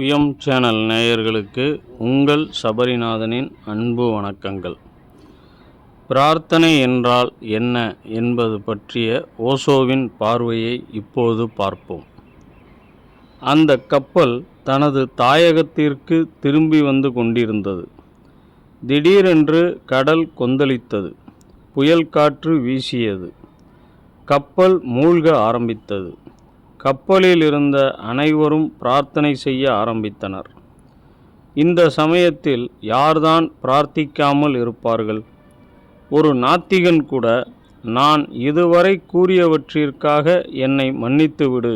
சுயம் சேனல் நேயர்களுக்கு உங்கள் சபரிநாதனின் அன்பு வணக்கங்கள். பிரார்த்தனை என்றால் என்ன என்பது பற்றிய ஓசோவின் பார்வையை இப்போது பார்ப்போம். அந்த கப்பல் தனது தாயகத்திற்கு திரும்பி வந்து கொண்டிருந்தது. திடீரென்று கடல் கொந்தளித்தது. புயல் காற்று வீசியது. கப்பல் மூழ்க ஆரம்பித்தது. கப்பலில் இருந்த அனைவரும் பிரார்த்தனை செய்ய ஆரம்பித்தனர். இந்த சமயத்தில் யார்தான் பிரார்த்திக்காமல் இருப்பார்கள்? ஒரு நாத்திகன் கூட நான் இதுவரை கூறியவற்றிற்காக என்னை மன்னித்துவிடு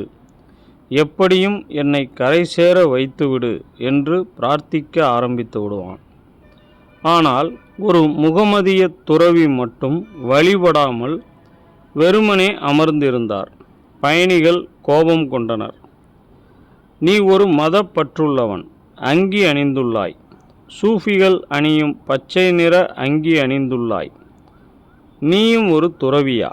எப்படியும் என்னை கரை சேர வைத்துவிடு என்று பிரார்த்திக்க ஆரம்பித்து விடுவான். ஆனால் ஒரு முகமதிய துறவி மட்டும் வழிபடாமல் வெறுமனே அமர்ந்திருந்தார். பயணிகள் கோபம் கொண்டனர். நீ ஒரு மதப்பற்றுள்ளவன் அங்கி அணிந்துள்ளாய். சூஃபிகள் அணியும் பச்சை நிற அங்கி அணிந்துள்ளாய். நீயும் ஒரு துறவியா?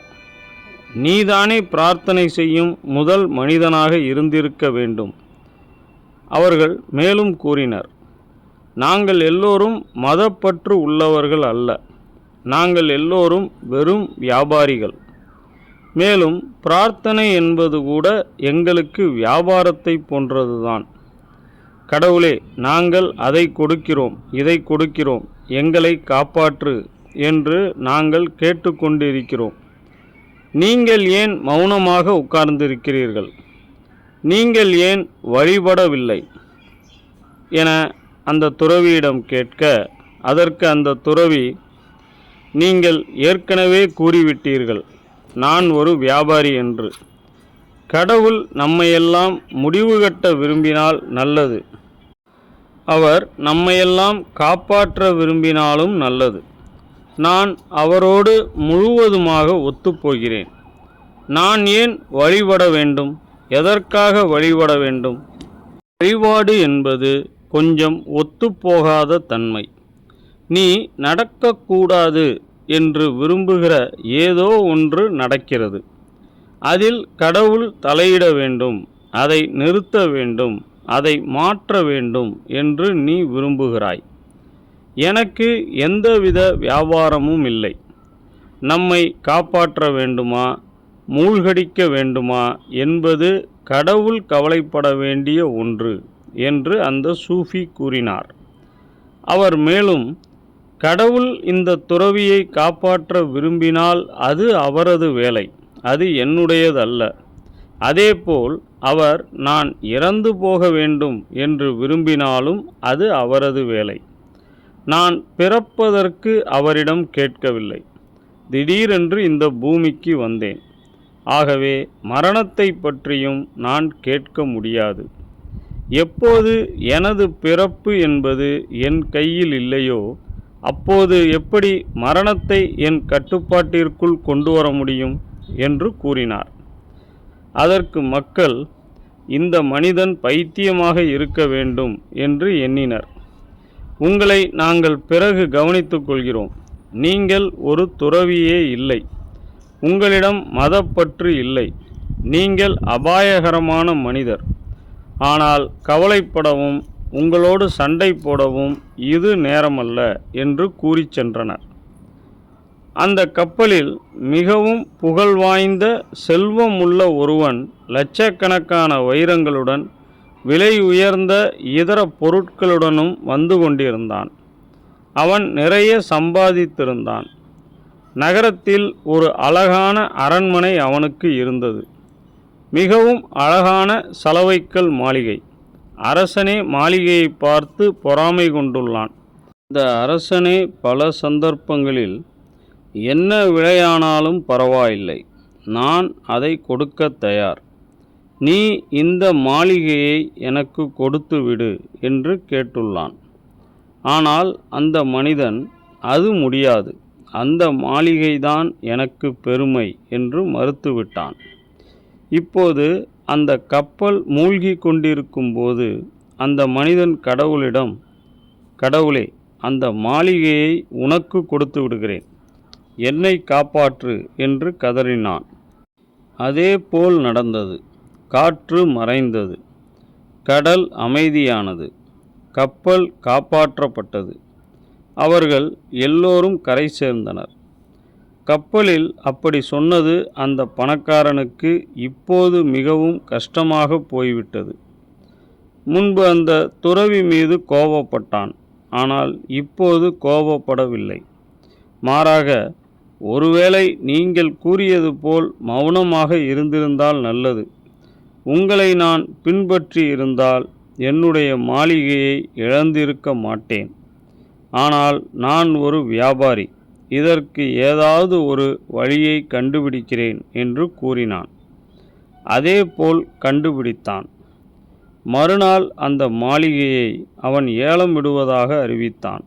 நீதானே பிரார்த்தனை செய்யும் முதல் மனிதனாக இருந்திருக்க வேண்டும் அவர்கள் மேலும் கூறினர். நாங்கள் எல்லோரும் மதப்பற்று உள்ளவர்கள் அல்ல. நாங்கள் எல்லோரும் வெறும் வியாபாரிகள். மேலும் பிரார்த்தனை என்பது கூட எங்களுக்கு வியாபாரத்தை போன்றதுதான். கடவுளே நாங்கள் அதை கொடுக்கிறோம் இதை கொடுக்கிறோம் எங்களை காப்பாற்று என்று நாங்கள் கேட்டுக்கொண்டிருக்கிறோம். நீங்கள் ஏன் மௌனமாக உட்கார்ந்திருக்கிறீர்கள்? நீங்கள் ஏன் வழிபடவில்லை? என அந்த துறவியிடம் கேட்க அதற்கு அந்த துறவி நீங்கள் ஏற்கனவே கூறிவிட்டீர்கள். நான் ஒரு வியாபாரி என்று. கடவுள் நம்மையெல்லாம் முடிவு கட்ட விரும்பினால் நல்லது. அவர் நம்மையெல்லாம் காப்பாற்ற விரும்பினாலும் நல்லது. நான் அவரோடு முழுவதுமாக ஒத்துப்போகிறேன். நான் ஏன் வழிபட வேண்டும்? எதற்காக வழிபட வேண்டும்? வழிபாடு என்பது கொஞ்சம் ஒத்துப்போகாத தன்மை. நீ நடக்கக்கூடாது என்று விரும்புகிற ஏதோ ஒன்று நடக்கிறது. அதில் கடவுள் தலையிட வேண்டும் அதை நிறுத்த வேண்டும் அதை மாற்ற வேண்டும் என்று நீ விரும்புகிறாய். எனக்கு எந்தவித வியாபாரமும் இல்லை. நம்மை காப்பாற்ற வேண்டுமா மூழ்கடிக்க வேண்டுமா என்பது கடவுள் கவலைப்பட வேண்டிய ஒன்று என்று அந்த சூஃபி கூறினார். அவர் மேலும் கடவுள் இந்த துறவியை காப்பாற்ற விரும்பினால் அது அவரது வேலை அது என்னுடையதல்ல. அதேபோல் அவர் நான் இறந்து போக வேண்டும் என்று விரும்பினாலும் அது அவரது வேலை. நான் பிறப்பதற்கு அவரிடம் கேட்கவில்லை. திடீரென்று இந்த பூமிக்கு வந்தேன். ஆகவே மரணத்தை பற்றியும் நான் கேட்க முடியாது. எப்போது எனது பிறப்பு என்பது என் கையில் இல்லையோ அப்போது எப்படி மரணத்தை என் கட்டுப்பாட்டிற்குள் கொண்டு வர முடியும் என்று கூறினார். அதற்கு மக்கள் இந்த மனிதன் பைத்தியமாக இருக்க வேண்டும் என்று எண்ணினர். உங்களை நாங்கள் பிறகு கவனித்துக் கொள்கிறோம். நீங்கள் ஒரு துறவியே இல்லை. உங்களிடம் மதப்பற்று இல்லை. நீங்கள் அபாயகரமான மனிதர். ஆனால் கவலைப்படவும் உங்களோடு சண்டை போடவும் இது நேரமல்ல என்று கூறிச் சென்றனர். அந்த கப்பலில் மிகவும் புகழ்வாய்ந்த செல்வம் உள்ள ஒருவன் லட்சக்கணக்கான வைரங்களுடன் விலை உயர்ந்த இதர பொருட்களுடனும் வந்து கொண்டிருந்தான். அவன் நிறைய சம்பாதித்திருந்தான். நகரத்தில் ஒரு அழகான அரண்மனை அவனுக்கு இருந்தது. மிகவும் அழகான சலவைக்கல் மாளிகை. அரசனே மாளிகையை பார்த்து பொறாமை கொண்டுள்ளான். இந்த அரசனே பல சந்தர்ப்பங்களில் என்ன விலையானாலும் பரவாயில்லை. நான் அதை கொடுக்க தயார். நீ இந்த மாளிகையை எனக்கு கொடுத்து விடு என்று கேட்டுள்ளான். ஆனால் அந்த மனிதன் அது முடியாது. அந்த மாளிகைதான் எனக்கு பெருமை என்று மறுத்துவிட்டான். இப்போது அந்த கப்பல் மூழ்கி கொண்டிருக்கும் போது அந்த மனிதன் கடவுளிடம் கடவுளே அந்த மாளிகையை உனக்கு கொடுத்து விடுகிறேன். என்னை காப்பாற்று என்று கதறினான். அதே போல் நடந்தது. காற்று மறைந்தது. கடல் அமைதியானது. கப்பல் காப்பாற்றப்பட்டது. அவர்கள் எல்லோரும் கரை சேர்ந்தனர். கப்பலில் அப்படி சொன்னது அந்த பணக்காரனுக்கு இப்போது மிகவும் கஷ்டமாக போய்விட்டது. முன்பு அந்த துறவி மீது கோபப்பட்டான். ஆனால் இப்போது கோபப்படவில்லை. மாறாக ஒருவேளை நீங்கள் கூறியது போல் மௌனமாக இருந்திருந்தால் நல்லது. உங்களை நான் பின்பற்றி இருந்தால் என்னுடைய மாளிகையை இழந்திருக்க மாட்டேன். ஆனால் நான் ஒரு வியாபாரி. இதற்கு ஏதாவது ஒரு வழியை கண்டுபிடிக்கிறேன் என்று கூறினான். அதேபோல் கண்டுபிடித்தான். மறுநாள் அந்த மாளிகையை அவன் ஏலம் விடுவதாக அறிவித்தான்.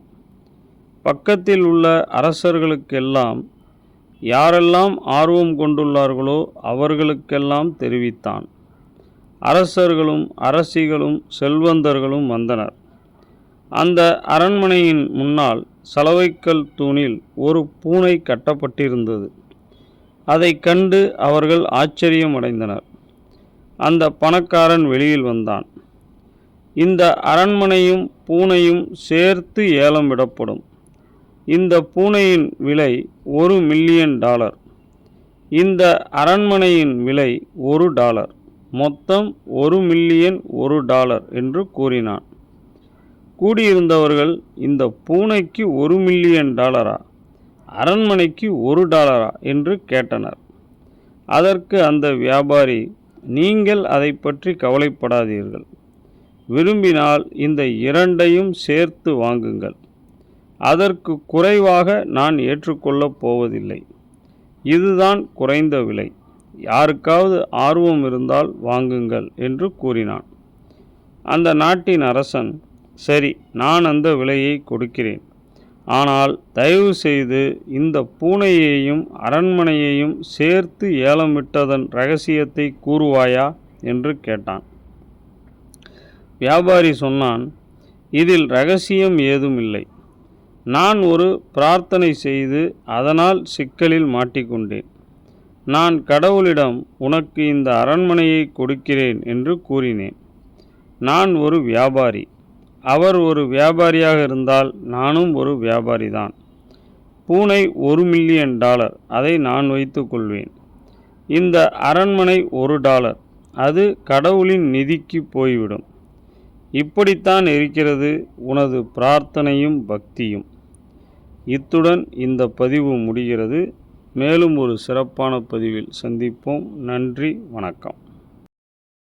பக்கத்தில் உள்ள அரசர்களுக்கெல்லாம் யாரெல்லாம் ஆர்வம் கொண்டுள்ளார்களோ அவர்களுக்கெல்லாம் தெரிவித்தான். அரசர்களும் அரசிகளும் செல்வந்தர்களும் வந்தனர். அந்த அரண்மனையின் முன்னால் சலவைக்கல் தூணில் ஒரு பூனை கட்டப்பட்டிருந்தது. அதை கண்டு அவர்கள் ஆச்சரியமடைந்தனர். அந்த பணக்காரன் வெளியில் வந்தான். இந்த அரண்மனையும் பூனையும் சேர்த்து ஏலம் விடப்படும். இந்த பூனையின் விலை ஒரு மில்லியன் டாலர். இந்த அரண்மனையின் விலை ஒரு டாலர். மொத்தம் ஒரு மில்லியன் ஒரு டாலர் என்று கூறினான். கூடியிருந்தவர்கள் இந்த பூனைக்கு ஒரு மில்லியன் டாலரா அரண்மனைக்கு ஒரு டாலரா என்று கேட்டனர். அதற்கு அந்த வியாபாரி நீங்கள் அதை பற்றி கவலைப்படாதீர்கள். விரும்பினால் இந்த இரண்டையும் சேர்த்து வாங்குங்கள். அதற்கு குறைவாக நான் ஏற்றுக்கொள்ளப் போவதில்லை. இதுதான் குறைந்த விலை. யாருக்காவது ஆர்வம் இருந்தால் வாங்குங்கள் என்று கூறினான். அந்த நாட்டின் அரசன் சரி நான் அந்த விலையை கொடுக்கிறேன். ஆனால் தயவு செய்து இந்த பூனையையும் அரண்மனையையும் சேர்த்து ஏலம் விட்டதன் ரகசியத்தை கூறுவாயா? என்று கேட்டான். வியாபாரி சொன்னான் இதில் ரகசியம் ஏதும் இல்லை நான் ஒரு பிரார்த்தனை செய்து அதனால் சிக்கலில் மாட்டிக்கொண்டேன். நான் கடவுளிடம் உனக்கு இந்த அரண்மனையை கொடுக்கிறேன் என்று கூறினேன். நான் ஒரு வியாபாரி. அவர் ஒரு வியாபாரியாக இருந்தால் நானும் ஒரு வியாபாரி தான் பூனை ஒரு மில்லியன் டாலர் அதை நான் வைத்துக்கொள்வேன் இந்த அரண்மனை ஒரு டாலர் அது கடவுளின் நிதிக்கு போய்விடும். இப்படித்தான் இருக்கிறது உனது பிரார்த்தனையும் பக்தியும். இத்துடன் இந்த பதிவு முடிகிறது. மேலும் ஒரு சிறப்பான பதிவில் சந்திப்போம். நன்றி வணக்கம்.